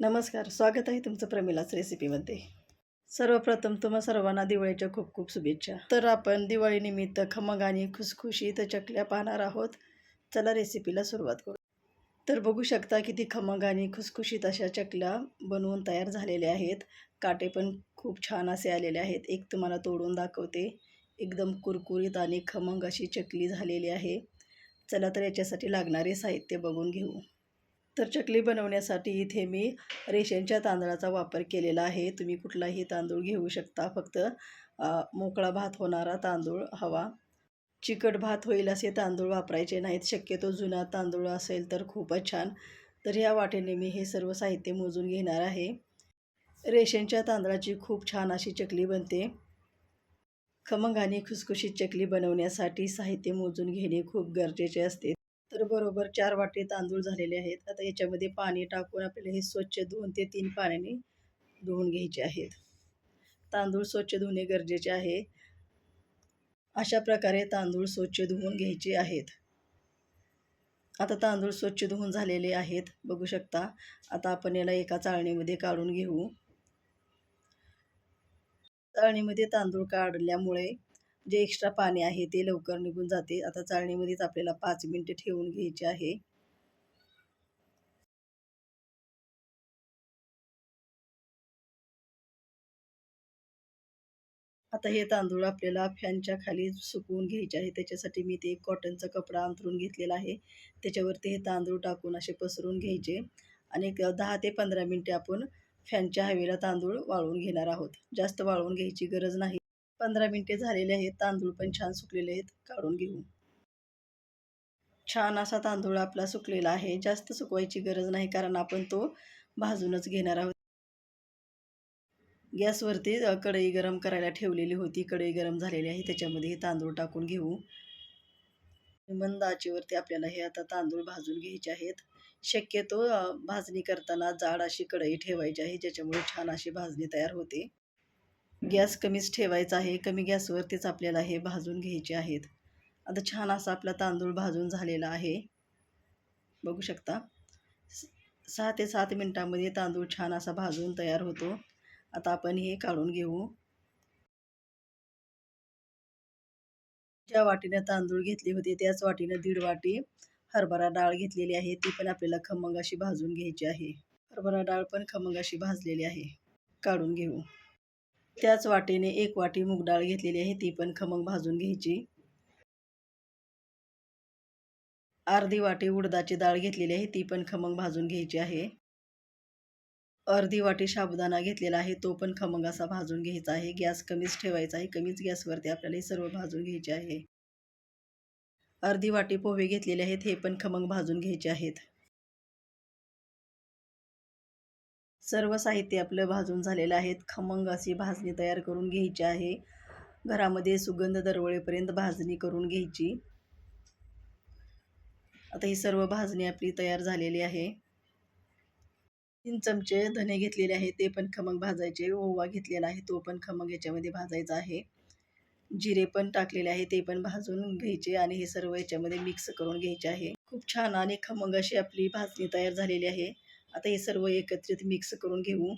नमस्कार स्वागत आहे तुमचं प्रमिलाच रेसिपीमध्ये. सर्वप्रथम तुम्हा सर्वांना दिवाळीच्या खूप खूप शुभेच्छा. तर आपण दिवाळीनिमित्त खमंग आणि खुसखुशीत चकल्या पाहणार आहोत. चला रेसिपीला सुरुवात करू. तर बघू शकता किती खमंग आणि खुसखुशीत अशा चकल्या बनवून तयार झालेल्या आहेत. काटे पण खूप छान असे आलेले आहेत. एक तुम्हाला तोडून दाखवते. एकदम कुरकुरीत आणि खमंग अशी चकली झालेली आहे. चला तर याच्यासाठी लागणारे साहित्य बघून घेऊ. तर चकली बनवण्यासाठी इथे मी रेशनच्या तांदळाचा वापर केलेला आहे. तुम्ही कुठलाही तांदूळ घेऊ शकता. फक्त मोकळा भात होणारा तांदूळ हवा. चिकट भात होईल असे तांदूळ वापरायचे नाहीत. शक्यतो जुना तांदूळ असेल तर खूपच छान. तर ह्या वाटेने मी हे सर्व साहित्य मोजून घेणार आहे. रेशनच्या तांदळाची खूप छान अशी चकली बनते. खमंग आणि खुसखुशीत चकली बनवण्यासाठी साहित्य मोजून घेणे खूप गरजेचे असते. तर बरोबर चार वाटे तांदूळ झालेले आहेत. आता याच्यामध्ये पाणी टाकून आपल्याला हे स्वच्छ दोन ते तीन पाण्याने धुवून घ्यायचे आहेत. तांदूळ स्वच्छ धुणे गरजेचे आहे. अशा प्रकारे तांदूळ स्वच्छ धुवून घ्यायचे आहेत. आता तांदूळ स्वच्छ धुवून झालेले आहेत. बघू शकता आता आपण याला एका चाळणीमध्ये काढून घेऊ. चाळणीमध्ये तांदूळ काढल्यामुळे जे एक्स्ट्रा पाणी आहे ते लवकर निघून जाते. आता चाळणीमध्येच आपल्याला पाच मिनटं ठेवून घ्यायचे आहे. आता हे तांदूळ आपल्याला फॅनच्या खाली सुकवून घ्यायचे आहे. त्याच्यासाठी मी ते एक कॉटनचा कपडा अंथरून घेतलेला आहे. त्याच्यावरती हे तांदूळ टाकून असे पसरून घ्यायचे. आणि दहा ते पंधरा मिनटे आपण फॅनच्या हवेला तांदूळ वाळवून घेणार आहोत. जास्त वाळवून घ्यायची गरज नाही. पंधरा मिनटे झालेले आहेत. तांदूळ पण छान सुकलेले आहेत. काढून घेऊ. छान असा तांदूळ आपला सुकलेला आहे. जास्त सुकवायची गरज नाही कारण आपण तो भाजूनच घेणार आहोत. गॅसवरती कढई गरम करायला ठेवलेली होती. कढई गरम झालेली आहे. त्याच्यामध्ये हे तांदूळ टाकून घेऊ. मंद आचेवरती आपल्याला हे आता तांदूळ भाजून घ्यायचे आहेत. शक्यतो भाजणी करताना जाड अशी कढई ठेवायची आहे ज्याच्यामुळे छान अशी भाजणी तयार होते. गॅस कमीच ठेवायचा आहे कमी गॅसवरतीच आपल्याला हे भाजून घ्यायचे आहेत. आता छान असा आपला तांदूळ भाजून झालेला आहे. बघू शकता. सहा ते सात मिनटामध्ये तांदूळ छान असा भाजून तयार होतो. आता आपण हे काढून घेऊ. ज्या वाटीनं तांदूळ घेतले होते त्याच वाटीनं दीड वाटी हरभरा डाळ घेतलेली आहे. ती पण आपल्याला खमंग अशी भाजून घ्यायची आहे. हरभरा डाळ पण खमंग अशी भाजलेली आहे. काढून घेऊ. त्याच वाटीने एक वाटी मूग डाळ घेतलेली आहे. ती पण खमंग भाजून घ्यायची. अर्धी वाटी उडदाची डाळ घेतलेली आहे. ती पण खमंग भाजून घ्यायची आहे. अर्धी वाटी साबुदाणा घेतलेला आहे. तो पण खमंग असा भाजून घ्यायचा आहे. गॅस कमीच ठेवायचा आहे. कमीच गॅसवरती आपल्याला हे सर्व भाजून घ्यायचे आहे. अर्धी वाटी पोहे घेतलेले आहेत. हे पण खमंग भाजून घ्यायचे आहेत. सर्व साहित्य आपलं भाजून झालेलं आहे खमंग अशी भाजणी तयार करून घ्यायची आहे. घरामध्ये सुगंध दरवळेपर्यंत भाजणी करून घ्यायची. आता ही सर्व भाजणी आपली तयार झालेली आहे. तीन चमचे धने घेतलेले आहे ते पण खमंग भाजायचे. ओवा घेतलेला आहे. तो पण खमंग याच्यामध्ये भाजायचा आहे. जिरे पण टाकलेले आहे. ते पण भाजून घ्यायचे आणि हे सर्व याच्यामध्ये मिक्स करून घ्यायचे आहे. खूप छान आणि खमंग अशी आपली भाजणी तयार झालेली आहे. आता हे सर्व एकत्रित मिक्स करून घेऊ.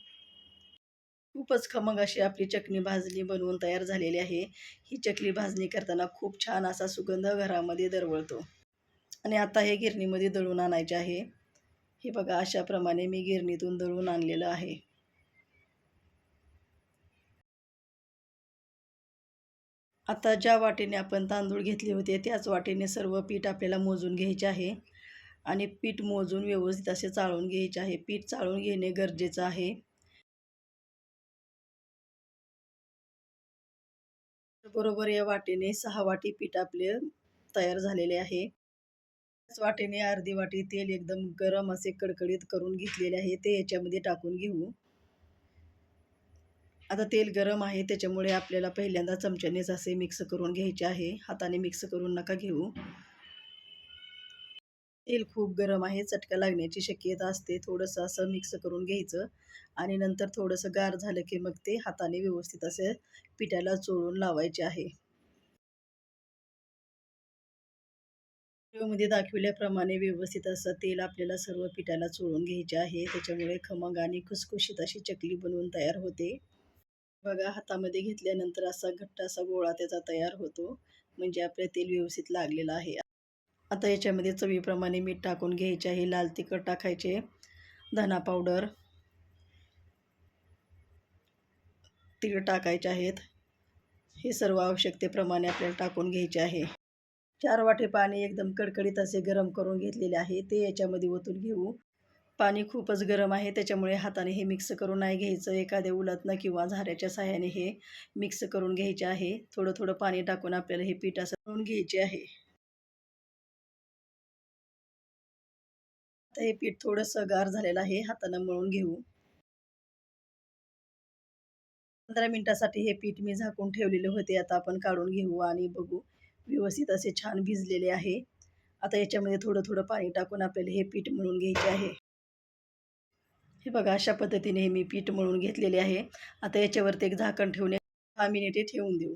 खूपच खमंग अशी आपली चटणी भाजणी बनवून तयार झालेली आहे. ही चकली भाजणी करताना खूप छान असा सुगंध घरामध्ये दरवळतो. आणि आता हे गिरणीमध्ये दळून आणायचे आहे. हे बघा अशाप्रमाणे मी गिरणीतून दळून आणलेलं आहे. आता ज्या वाटेने आपण तांदूळ घेतले होते त्याच वाटेने सर्व पीठ आपल्याला मोजून घ्यायचे आहे. आणि पीठ मोजून व्यवस्थित असे चाळून घ्यायचे आहे. पीठ चाळून घेणे गरजेचं आहे. बरोबर या वाटीने सहा वाटी पीठ आपले तयार झालेले आहे. त्याच वाटीने अर्धी वाटी तेल एकदम गरम असे कडकडीत करून घेतलेले आहे. ते याच्यामध्ये टाकून घेऊ. आता तेल गरम आहे. त्याच्यामुळे आपल्याला पहिल्यांदा चमच्यानेच असे मिक्स करून घ्यायचे आहे. हाताने मिक्स करून नका घेऊ. तेल खूप गरम आहे चटका लागण्याची शक्यता असते. थोडंसं असं मिक्स करून घ्यायचं आणि नंतर थोडंसं गार झालं की मग ते हाताने व्यवस्थित असे पिठाला चोळून लावायचे आहे. व्हिडिओमध्ये दाखविल्याप्रमाणे व्यवस्थित असं तेल आपल्याला सर्व पिठाला चोळून घ्यायचे आहे. त्याच्यामुळे खमंग आणि खुसखुशीत अशी चकली बनवून तयार होते. बघा हातामध्ये घेतल्यानंतर असा घट्ट असा गोळा त्याचा तयार होतो. म्हणजे आपलं तेल व्यवस्थित लागलेलं आहे. आता याच्यामध्ये चवीप्रमाणे मीठ टाकून घ्यायचे आहे लाल तिखट टाकायचे धना पावडर तीळ टाकायचे आहेत. हे सर्व आवश्यकतेप्रमाणे आपल्याला टाकून घ्यायचे आहे. चार वाटे पाणी एकदम कडकडीत असे गरम करून घेतलेले आहे. ते याच्यामध्ये ओतून घेऊ. पाणी खूपच गरम आहे त्याच्यामुळे हाताने हे मिक्स करून नाही घ्यायचं. एखाद्या उलतनं किंवा झाऱ्याच्या साह्याने हे मिक्स करून घ्यायचे आहे. थोडं थोडं पाणी टाकून आपल्याला हे पीठ असं करून घ्यायचे आहे. आता हे पीठ थोडंसं गार झालेलं आहे हातानं मळून घेऊ. पंधरा मिनटासाठी हे पीठ मी झाकून ठेवलेले होते आता आपण काढून घेऊ आणि बघू. व्यवस्थित असे छान भिजलेले आहे. आता याच्यामध्ये थोडं थोडं पाणी टाकून आपल्याला हे पीठ मळून घ्यायचे आहे. हे बघा अशा पद्धतीने हे मी पीठ मळून घेतलेले आहे. आता याच्यावरती एक झाकण ठेवून दहा मिनिटे ठेवून देऊ.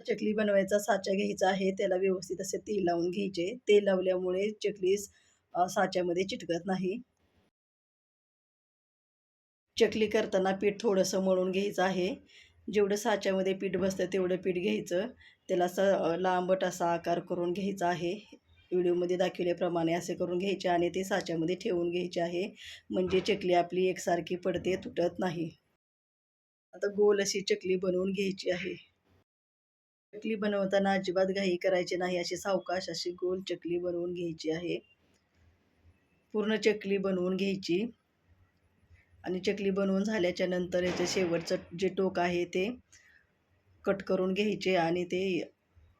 चकली बनवायचा साचा घ्यायचा आहे त्याला व्यवस्थित असे तेल लावून घ्यायचे. तेल लावल्यामुळे चकली साच्यामध्ये चिटकत नाही. चकली करताना पीठ थोडंसं मळून घ्यायचं आहे. जेवढं साच्यामध्ये पीठ बसतं तेवढं पीठ घ्यायचं. त्याला असं लांबट असा आकार करून घ्यायचा आहे. व्हिडिओमध्ये दाखवल्याप्रमाणे असे करून घ्यायचे आणि ते साच्यामध्ये ठेवून घ्यायचे आहे. म्हणजे चकली आपली एकसारखी पडते तुटत नाही. आता गोल अशी चकली बनवून घ्यायची आहे. चकली बनवताना अजिबात घाई करायची नाही. अशी सावकाश अशी गोल चकली बनवून घ्यायची आहे. पूर्ण चकली बनवून घ्यायची. आणि चकली बनवून झाल्याच्यानंतर याचं शेवटचं जे टोक आहे ते कट करून घ्यायचे आणि ते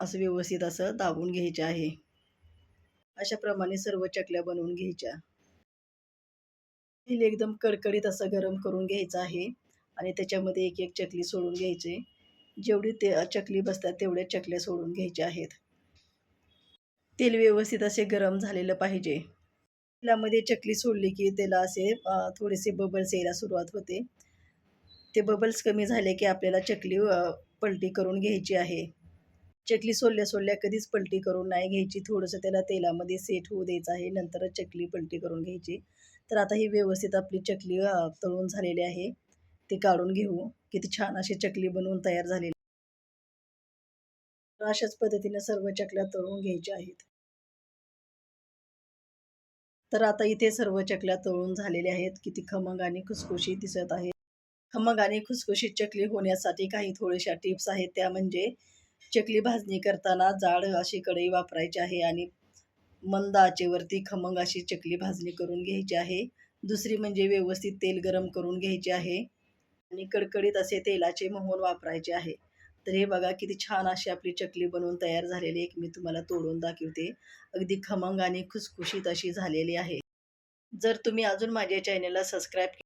असं व्यवस्थित असं दाबून घ्यायचे आहे. अशाप्रमाणे सर्व चकल्या बनवून घ्यायच्या. तेल एकदम कडकडीत असं गरम करून घ्यायचं आहे. आणि त्याच्यामध्ये एक एक चकली सोडून घ्यायचे. जेवढी ते चकली बसतात तेवढ्या चकल्या सोडून घ्यायच्या आहेत. तेल व्यवस्थित असे गरम झालेलं पाहिजे. तेलामध्ये चकली सोडली की त्याला असे थोडेसे बबल्स यायला सुरुवात होते. ते बबल्स कमी झाले की आपल्याला चकली पलटी करून घ्यायची आहे. चकली सोडल्या सोडल्या कधीच पलटी करून नाही घ्यायची. थोडंसं त्याला तेलामध्ये सेट होऊ द्यायचं आहे. नंतरच चकली पलटी करून घ्यायची. तर आता ही व्यवस्थित आपली चकली तळून झालेली आहे. ती काढून घेऊ. किती छान अशी चकली बनवून तयार झालेली अशाच पद्धतीने सर्व चकल्या तळून घ्यायच्या आहेत. तर आता इथे सर्व चकल्या तळून झालेल्या आहेत किती खमंग आणि खुसखुशीत दिसत आहे खमंग आणि खुसखुशीत चकली होण्यासाठी काही थोड्याशा टिप्स आहेत. त्या म्हणजे चकली भाजणी करताना जाड अशी कढई वापरायची आहे आणि मंद आचेवरती खमंग अशी चकली भाजणी करून घ्यायची आहे. दुसरी म्हणजे व्यवस्थित तेल गरम करून घ्यायचे आहे आणि कडकडीत असे तेलाचे मोहन वापरायचे आहे. तर हे बघा किती छान अशी आपली चकली बनवून तयार झालेली एक मी तुम्हाला तोडून दाखवते. अगदी खमंग आणि खुसखुशीत अशी झालेली आहे. जर तुम्ही अजून माझ्या चॅनलला सबस्क्राईब